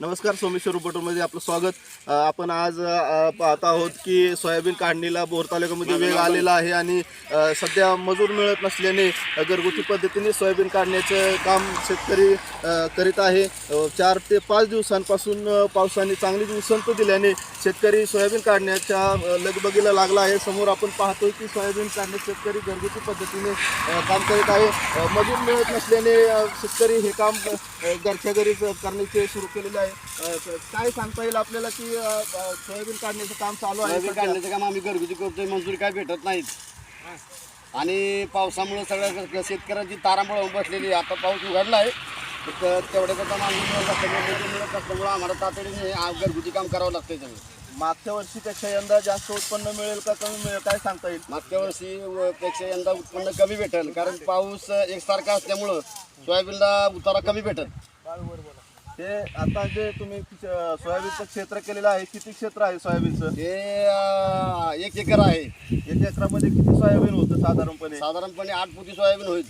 नमस्कार सोमेश्वर उपटोमध्ये आपलं स्वागत. आपण आज पाहत आहोत की सोयाबीन काढणीला बोर तालुक्यामध्ये वेग आलेला आहे आणि सध्या मजूर मिळत नसल्याने घरगुती पद्धतीने सोयाबीन काढण्याचं काम शेतकरी करीत आहे. चार ते पाच दिवसांपासून पावसाने चांगली उसंत दिल्याने शेतकरी सोयाबीन काढण्याच्या लगबगीला लागला आहे. समोर आपण पाहतोय की सोयाबीन काढणे शेतकरी घरगुती पद्धतीने काम करीत आहे. मजूर मिळत नसल्याने शेतकरी हे काम घरच्या घरीच करण्याचे सुरू केलेले आहे अ, काय सांगता येईल आपल्याला की सोयाबीन काढण्याचं काम चालू आहे सोयाबीन? काढण्याचं काम आम्ही घरगुती करतोय मंजुरी काय भेटत नाहीत. आणि पावसामुळे सगळ्या शेतकऱ्यांची तारांबळ होऊन बसलेली आहे. आता पाऊस उघडला आहे तर तेवढ्या करता असल्यामुळे आम्हाला तातडीने घरगुती काम करावं लागतंय सगळं. मागच्या वर्षीपेक्षा यंदा जास्त उत्पन्न मिळेल का कमी मिळेल काय सांगता येईल? मागच्या वर्षी पेक्षा यंदा उत्पन्न कमी भेटेल कारण पाऊस एकसारखा असल्यामुळं सोयाबीनला उतारा कमी भेटेल. ते आता जे तुम्ही सोयाबीनचं क्षेत्र केलेलं आहे किती क्षेत्र आहे सोयाबीनचं? ते एक एकर आहे. एक एकरामध्ये किती सोयाबीन होतं साधारणपणे? साधारणपणे आठ पोती सोयाबीन होईल.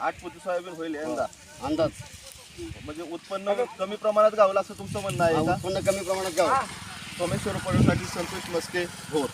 आठ पोती सोयाबीन होईल हो, यंदा? अंदाज. म्हणजे उत्पन्न कमी प्रमाणात गावलं असं तुमचं म्हणणं आहे उत्पन्न कमी प्रमाणात गाव सोमेश्वर पडण्यासाठी संतोष मस्के भोर